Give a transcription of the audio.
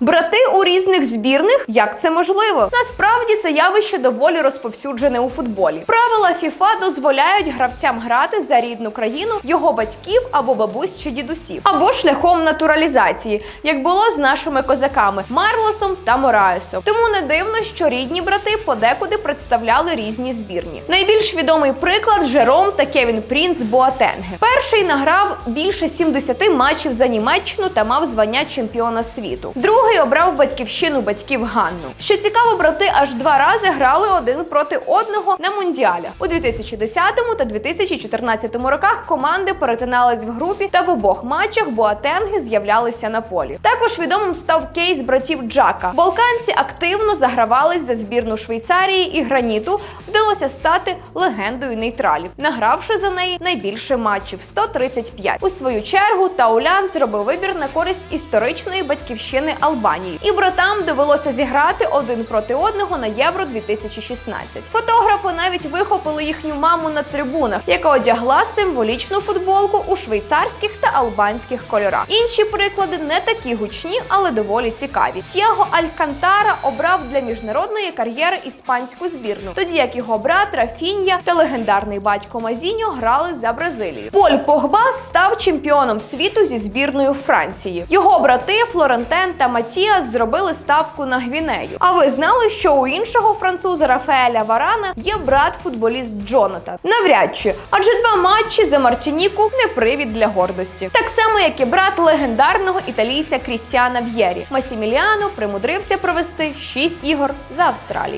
Брати різних збірних? Як це можливо? Насправді це явище доволі розповсюджене у футболі. Правила FIFA дозволяють гравцям грати за рідну країну його батьків або бабусь чи дідусів, або шляхом натуралізації, як було з нашими козаками Марлосом та Мораесом. Тому не дивно, що рідні брати подекуди представляли різні збірні. Найбільш відомий приклад Жером та Кевін Прінц Боатенге. Перший награв більше 70 матчів за Німеччину та мав звання чемпіона світу. Другий обрав батьківщину батьків Ганну. Що цікаво, брати аж два рази грали один проти одного на мундіалях. У 2010 та 2014 роках команди перетинались в групі, та в обох матчах Боатенги з'являлися на полі. Також відомим став кейс братів Джака. Балканці активно загравались за збірну Швейцарії і граніту вдалося стати легендою нейтралів, награвши за неї найбільше матчів 135. У свою чергу Таулян зробив вибір на користь історичної батьківщини Албанії, і братам довелося зіграти один проти одного на Євро 2016. Фотографи навіть вихопили їхню маму на трибунах, яка одягла символічну футболку у швейцарських та албанських кольорах. Інші приклади не такі гучні, але доволі цікаві. Тіаго Алькантара обрав для міжнародної кар'єри іспанську збірну, тоді як його брат Рафінья та легендарний батько Мазіньо грали за Бразилію. Поль Погба став чемпіоном світу зі збірною Франції. Його брати Флорентен та Матіас зробили ставку на Гвінею. А ви знали, що у іншого француза Рафаеля Варана є брат-футболіст Джонатан? Навряд чи, адже два матчі за Мартініку не привід для гордості. Так само, як і брат легендарного італійця Крістіана В'єрі. Масіміліано примудрився провести шість ігор за Австралію.